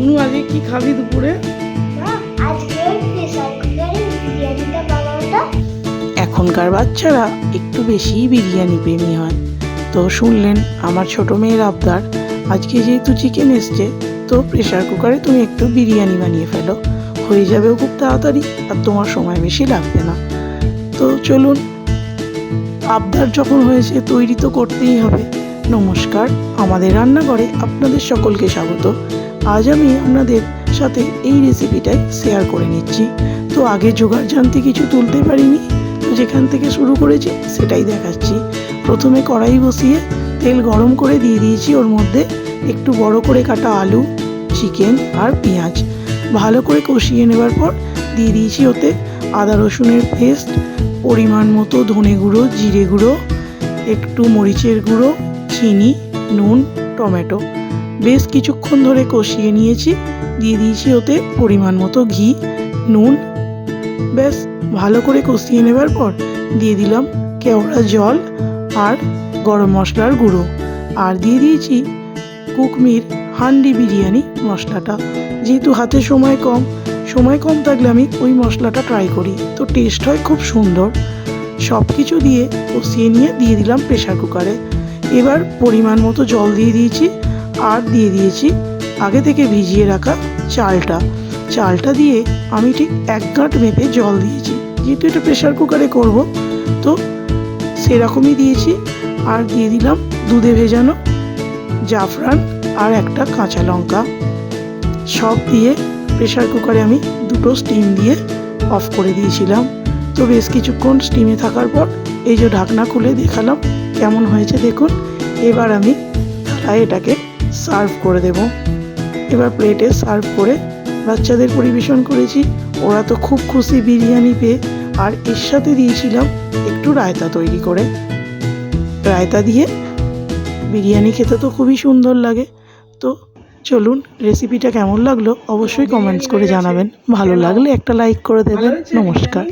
অনু আজকে কি খাবি দুপুরে? এখনকার বাচ্চারা একটু বেশিই বিরিয়ানি প্রেমী হয়। তো শুনলেন আমার ছোট মেয়ের আবদার। আজকে যেহেতু চিকেন এসছে তো প্রেশার কুকারে তুমি একটু বিরিয়ানি বানিয়ে ফেলো। হয়ে যাবেও খুব তাড়াতাড়ি আর তোমার সময় বেশি লাগবে না। তো চলুন আবদার যখন হয়েছে তৈরি তো করতেই হবে। নমস্কার আমাদের রান্নাঘরে আপনাদের সকলকে স্বাগত। আজ আমি আপনাদের সাথে এই রেসিপিটাই শেয়ার করে নিচ্ছি। তো আগে জোগাড় জানতে কিছু তুলতে পারিনি, তো যেখান থেকে শুরু করেছি সেটাই দেখাচ্ছি। প্রথমে কড়াই বসিয়ে তেল গরম করে দিয়ে দিয়েছি, ওর মধ্যে একটু বড় করে কাটা আলু, চিকেন আর পেঁয়াজ। ভালো করে কষিয়ে নেবার পর দিয়ে দিয়েছি ওতে আদা রসুনের পেস্ট, পরিমাণ মতো ধনে গুঁড়ো, জিরে গুঁড়ো, একটু মরিচের গুঁড়ো, চিনি, নুন, টমেটো। বেশ কিছুক্ষণ ধরে কষিয়ে নিয়েছি। দিয়ে দিয়েছি ওতে পরিমাণ মতো ঘি, নুন। ব্যাস, ভালো করে কষিয়ে নেবার পর দিয়ে দিলাম কেওড়া জল আর গরম মশলার গুঁড়ো। আর দিয়ে দিয়েছি কুকমির হান্ডি বিরিয়ানি মশলাটা। যেহেতু হাতে সময় কম সময় কম থাকলে আমি ওই মশলাটা ট্রাই করি। তো টেস্ট হয় খুব সুন্দর। সব কিছু দিয়ে কষিয়ে নিয়ে দিয়ে দিলাম প্রেশার কুকারে এবার পরিমাণ মতো জল দিয়ে দিয়েছি। আর দিয়ে দিয়েছি। আগে থেকে ভিজিয়ে রাখা চালটা। চালটা দিয়ে আমি ঠিক এক গাঁট মেপে জল দিয়েছি। যেহেতু এটা প্রেশার কুকারে করব, তো সেরকমই দিয়েছি। আর দিয়ে দিলাম দুধে ভেজানো জাফরান আর একটা কাঁচা লঙ্কা। সব দিয়ে প্রেশার কুকারে আমি দুটো স্টিম দিয়ে অফ করে দিয়েছিলাম। তো বেশ কিছুক্ষণ স্টিমে থাকার পর এই যে ঢাকনা খুলে দেখালাম, কেমন হয়েছে দেখুন। এবার আমি থালায় এটাকে সার্ভ করে দেব। এবার প্লেটে সার্ভ করে বাচ্চাদের পরিবেশন করেছি। ওরা তো খুব খুশি বিরিয়ানি পেয়ে। আর এর সাথে দিয়েছিলাম একটু রায়তা তৈরি করে। রায়তা দিয়ে বিরিয়ানি খেতে তো খুবই সুন্দর লাগে। তো চলুন রেসিপিটা কেমন লাগল অবশ্যই কমেন্টস করে জানাবেন। ভালো লাগলে একটা লাইক করে দেবেন। নমস্কার।